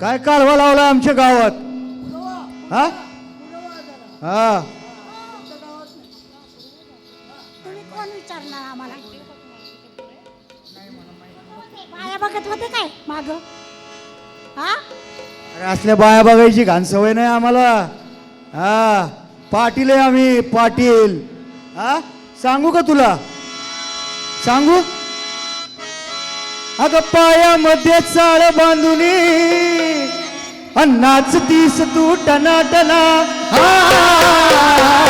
काय कालवा लावला आमच्या गावात? हा? हा. तुम्ही कोण विचारणार आम्हाला? माया बघत होते काय माग? हा? अरे असल्या बाया बघायची घाण सवय नाही आम्हाला. हा. पाटील आहे आम्ही पाटील. हा? सांगू का तुला? सांगू? अग पायामध्ये चाळ बांधून अन्नाच तीस तू टना टना हा.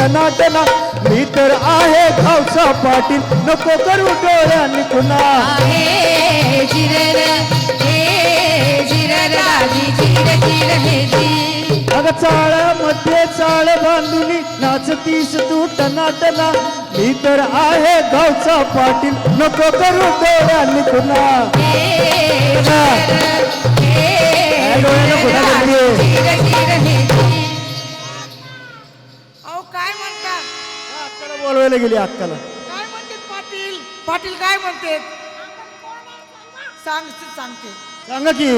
नाचतीस तू टना टना मी तर आहे गावचा पाटील. नको करू डोळ्यांनी पुन्हा अग चाळामध्ये चाळ बांधून नाचतीस तू टना टना मी तर आहे गावचा पाटील. नको करू डोळ्यांनी पुन्हा डोळ्याला पुन्हा बोलवायला गेली अक्काला. काय म्हणते पाटील? पाटील काय म्हणते? सांग सांगते. सांगा की.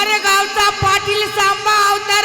अरे गावचा पाटील सांबा अवतार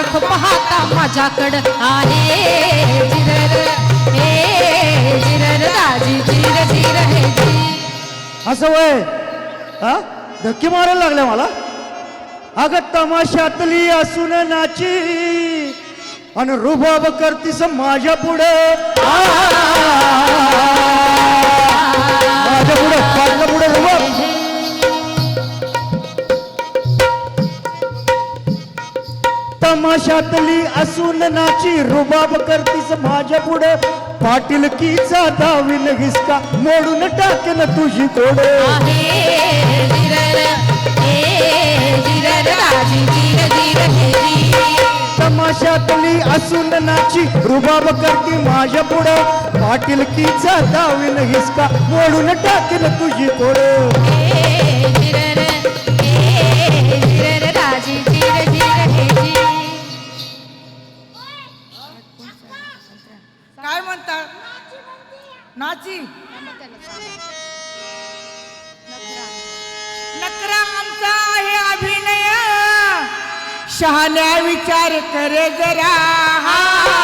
सारखं पाहता माझ्याकडं आहे. जिरर हे जिरर राजी जिर जिर हे जी. असं वय? हा? धक्के मारायला लागले मला? अगं तमाशातली असून नाची. आणि रुबाब करतीस माझ्या पुढे. तमाशातली असून नाची रुबाब करतीस माझ्या पुढे. पाटील कीचा दावीन हिसका मोडून टाकेन तुझी जी तमाशातली असून नाची रुबाब करती माझ्या पुढं. पाटील कीचा दावीन हिसका मोडून टाकेन तुझी तोड. नाची. नकरा आमचा आहे अभिनय. शहाण्या विचार करे जरा. हा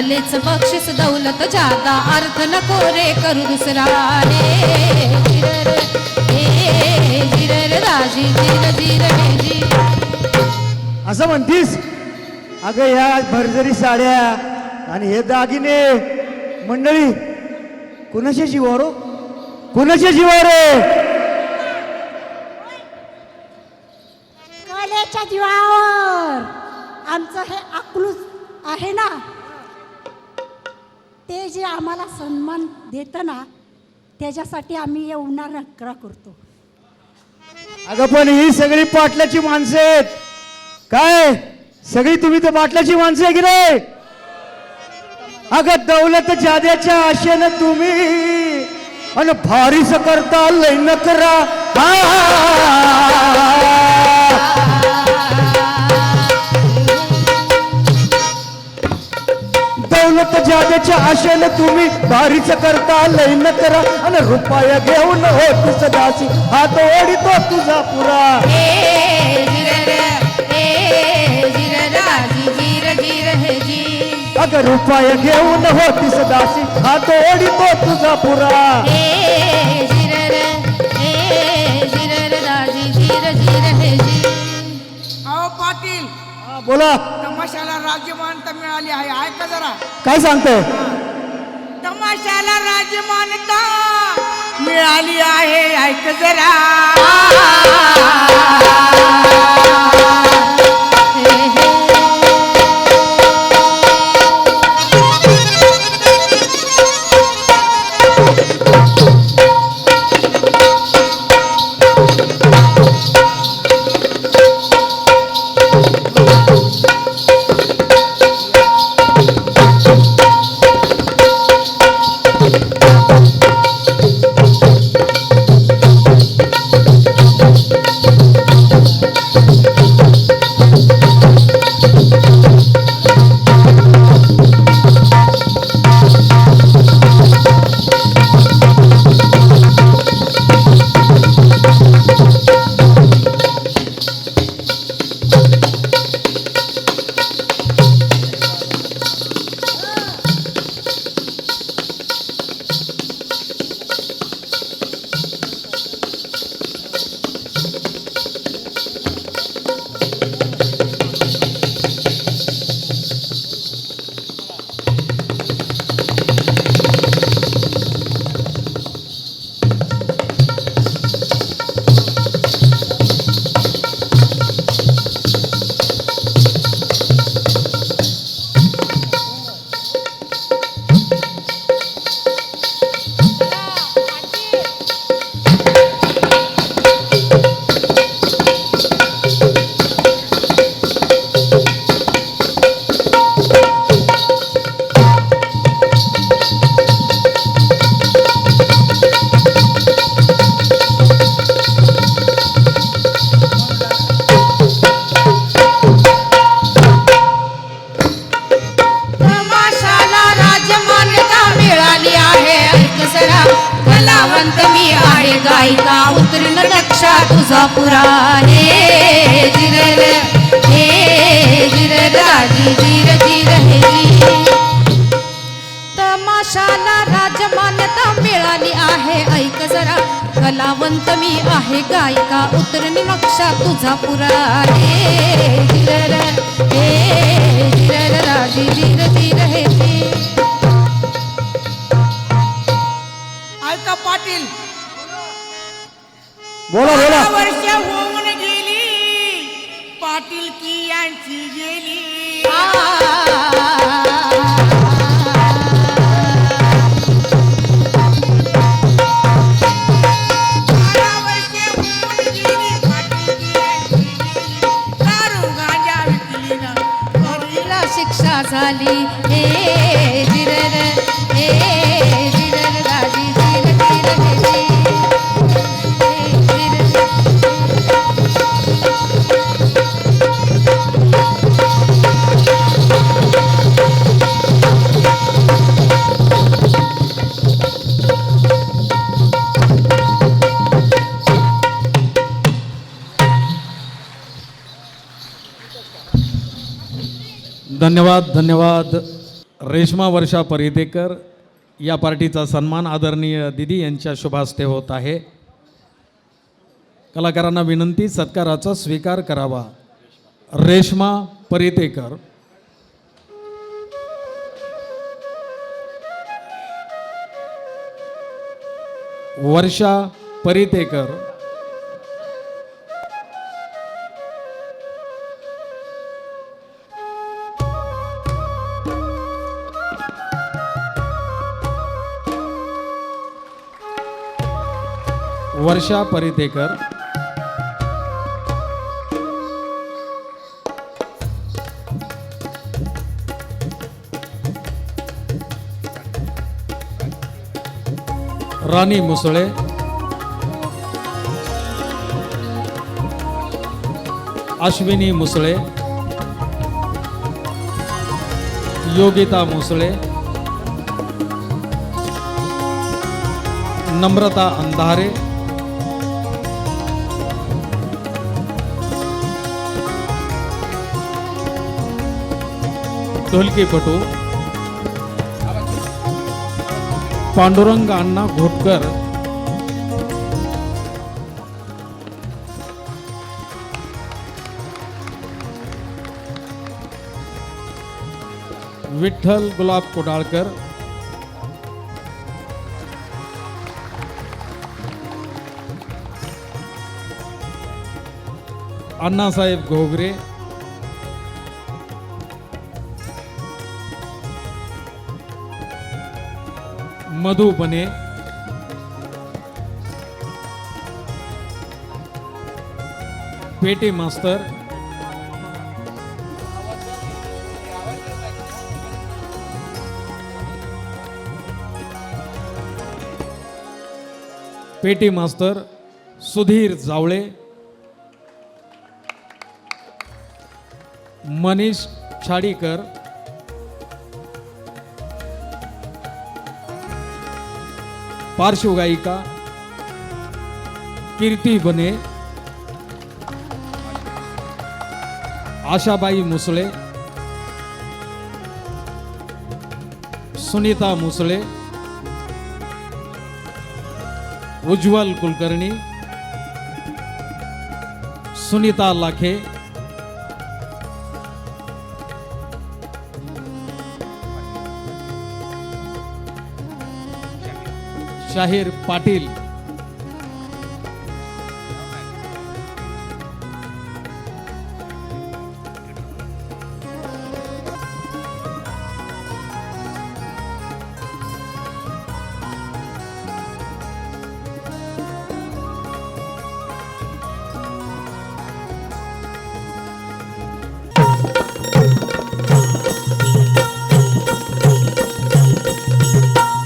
कलेच बक्षीस दौलत जादा अर्थ नको रे करू दुसरा रे जिरर हे जिरर राजी जिर जिर जी असं म्हणतीस? अगं या भरजरी साड्या आणि हे दागिने मंडळी कुणाच्या जीवावर हो? कुणाच्या जीवावर आहे? कलेच्या जीवावर. आमचं हे अकलूज आहे ना? ते जे आम्हाला सन्मान देतं ना त्याच्यासाठी आम्ही एवढा नकरा करतो. अगं पण ही सगळी पाटलाची माणसं आहेत. काय? सगळी तुम्ही तर पाटलाची माणसं आहे की नाही? अगं दौलत जाद्याच्या आशेनं तुम्ही आणि भारीच करता लय नकरा. हा जाद्याच्या आशेनं तुम्ही भारीच करता लय न करा आणि रुपया घेऊन होती सदासी हात ओढितो तुझा पुरा. हे अगं रुपया घेऊन होती सदासी हात ओढितो तुझा पुरा. हे पाटील हा, बोला. तमाशाला राज्यमानता मिळाली आहे. ऐका जरा. काय सांगताय? तमाशाला राज्यमानता मिळाली आहे. ऐक जरा. तमाशाला राजमान्यता मिळाली आहे. ऐक जरा कलावंत मी आहे गायिका. उतरण नक्षा तुझा पुरा हे जिरल हे राजी जिर जिर हे ऐका पाटील. बोला बोला. वर्ष होऊन गेली. पाटील की यांची गेली. बारा धन्यवाद धन्यवाद. रेश्मा वर्षा परिदेकर या पार्टीचा सन्मान आदरणीय दिदी यांच्या शुभास्ते होत आहे. कलाकारांना विनंती सत्काराचा स्वीकार करावा. रेश्मा परितेकर वर्षा परितेकर वर्षा परितेकर रानी मुसले अश्विनी मुसले योगिता मुसले नम्रता अंधारे। ढोलकीपटू पांडुरंग अण्णा घोटकर विठ्ठल गुलाब कोडाळकर. अण्णासाहेब घोगरे. मधु बने। पेटी मास्तर। पेटी मास्तर सुधीर जावळे। मनीष छाडीकर। पार्श्वगायिका कीर्ती बने आशाबाई मुसळे सुनीता मुसळे उज्ज्वल कुलकर्णी सुनीता लाखे शाहीर पाटील.